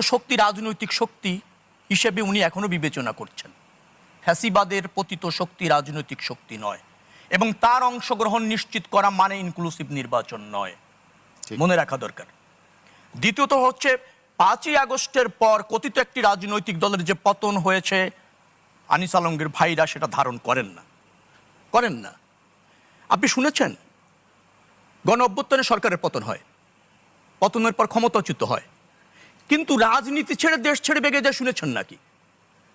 শক্তি রাজনৈতিক শক্তি হিসেবে উনি এখনও বিবেচনা করছেন। ফ্যাসিবাদের পতিত শক্তি রাজনৈতিক শক্তি নয় এবং তার অংশগ্রহণ নিশ্চিত করা মানে ইনক্লুসিভ নির্বাচন নয়। মনে রাখা দরকার। দ্বিতীয়ত হচ্ছে পাঁচই আগস্টের পর কথিত একটি রাজনৈতিক দলের যে পতন হয়েছে আনিস আলমগীর ভাইরা সেটা ধারণ করেন না। করেন না। আপনি শুনেছেন? গণ অভ্যুত্থানে সরকারের পতন হয়। পতনের পর ক্ষমতাচ্যুত হয়। কিন্তু রাজনীতি ছেড়ে দেশ ছেড়ে ভেগে যায় শুনেছেন নাকি?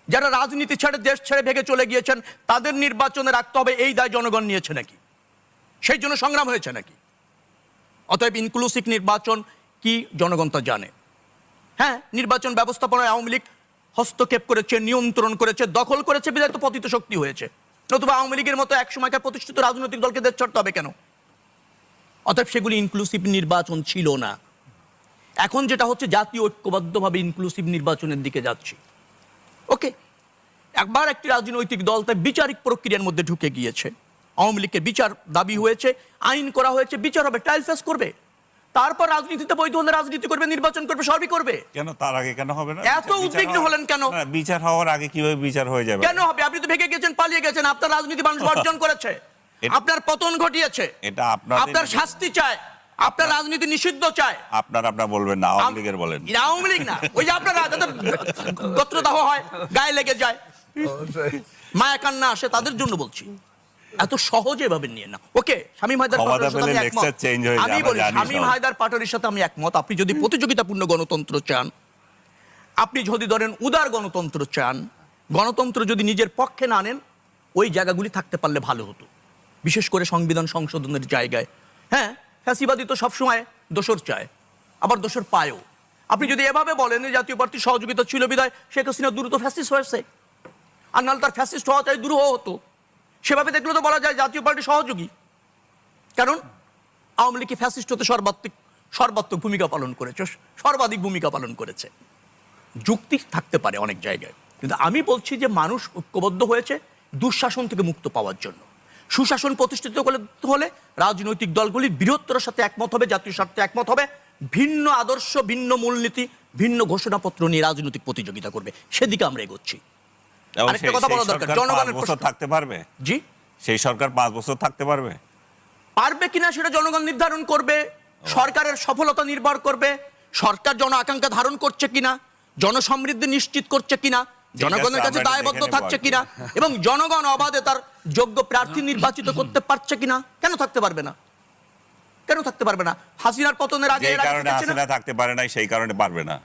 যারা রাজনীতি ছেড়ে দেশ ছেড়ে ভেগে চলে গিয়েছেন, তাদের নির্বাচনে রাখতে হবে, এই দায় জনগণ নিয়েছে নাকি? সেই জন্য সংগ্রাম হয়েছে নাকি? অতএব ইনক্লুসিভ নির্বাচন কি জনগণ তা জানে। হ্যাঁ নির্বাচন ব্যবস্থাপনায় আওয়ামী লীগ হস্তক্ষেপ করেছে, নিয়ন্ত্রণ করেছে, দখল করেছে বিধায় তো পতিত শক্তি হয়েছে। নতুবা আওয়ামী লীগের মতো এক সময়কার প্রতিষ্ঠিত রাজনৈতিক দলকে দেশ ছাড়তে হবে কেন? অতএব সেগুলি ইনক্লুসিভ নির্বাচন ছিল না। এখন যেটা হচ্ছে জাতীয় ঐক্যবদ্ধভাবে ইনক্লুসিভ নির্বাচনের দিকে যাচ্ছি। ওকে একবার একটি রাজনৈতিক দল তাই বিচারিক প্রক্রিয়ার মধ্যে ঢুকে গিয়েছে। আওয়ামী লীগের বিচার দাবি হয়েছে আইন করা হয়েছে বিচার হবে ট্রায়াল ফেস করবে। তারপর রাজনীতিতে বৈধ হলে রাজনীতি করবে নির্বাচন করবে সবই করবে। কেন? তার আগে কেন হবে না? এত উদ্বিগ্ন হলেন কেন? বিচার হওয়ার আগে কীভাবে বিচার হয়ে যাবে? কেন হবে? আপনি তো ভেগে গেছেন পালিয়ে গেছেন আপনার রাজনীতি মানুষ বর্জন করেছে। আপনার পতন ঘটিয়েছে। এটা আপনাদের- আপনার শাস্তি চায়। আপনার রাজনীতি নিষিদ্ধ চায়। আপনার আপনার বলবেন না আওয়ামী লীগের বলেন। আওয়ামী লীগ না। ওই যে আপনারা গোত্রদাহ হয় গায়ে লেগে যায়। মায়া কান্না আসে তাদের জন্য বলছি। এত সহজে ভাবে নিয়ে না ওকে শামীম হায়দার আমি বলি শামীম হায়দার পাটোয়ারির সাথে আমি একমত। আপনি যদি প্রতিযোগিতাপূর্ণ গণতন্ত্র চান আপনি যদি ধরেন উদার গণতন্ত্র চান গণতন্ত্র যদি নিজের পক্ষে না আনেন ওই জায়গাগুলি থাকতে পারলে ভালো হতো। বিশেষ করে সংবিধান সংশোধনের জায়গায়। হ্যাঁ? ফ্যাসিবাদী তো সবসময় দোষর চায়, আবার দোষর পায়ও। আপনি যদি এভাবে বলেন যে জাতীয় পার্টির সহযোগিতা ছিল বিদায়, শেখ হাসিনা দ্রুত ফ্যাসিস্ট হয়েছে। আর নাহলে তার ফ্যাসিস্ট হওয়া চাই, দুরূহ হতো। সেভাবে দেখলে তো বলা যায় জাতীয় পার্টি সহযোগী। কারণ আওয়ামী লীগ ফ্যাসিস্ট হতে সর্বাত্মক সর্বাত্মক ভূমিকা পালন করেছে, সর্বাধিক ভূমিকা পালন করেছে। যুক্তি থাকতে পারে অনেক জায়গায়। কিন্তু আমি বলছি যে মানুষ ঐক্যবদ্ধ হয়েছে দুঃশাসন থেকে মুক্ত পাওয়ার জন্য। সুশাসন প্রতিষ্ঠিত হলে রাজনৈতিক দলগুলি বৃহত্তর সাথে একমত হবে জাতীয় স্বার্থে একমত হবে ভিন্ন আদর্শ ভিন্ন মূলনীতি ভিন্ন ঘোষণাপত্র নিয়ে রাজনৈতিক প্রতিযোগিতা করবে। সেদিকে আমরা এগোচ্ছি। আরেকটা সেই- কথা বলা দরকার, সরকার জনগণের পাঁচ বছর থাকতে পারবে? জি? সেই সরকার পাঁচ বছর থাকতে পারবে? পারবে কিনা সেটা জনগণ নির্ধারণ করবে সরকারের সফলতা নির্ভর করবে সরকার জন আকাঙ্ক্ষা ধারণ করছে কিনা জনসমৃদ্ধি নিশ্চিত করছে কিনা জনগণের কাছে দায়বদ্ধ থাকছে কিনা? এবং জনগণ অবাধে তার যোগ্য প্রার্থী নির্বাচিত করতে পারছে কিনা? কেন থাকতে পারবে না? কেন থাকতে পারবে না? হাসিনার পতনের আগে থাকতে পারে না সেই কারণে পারবে না।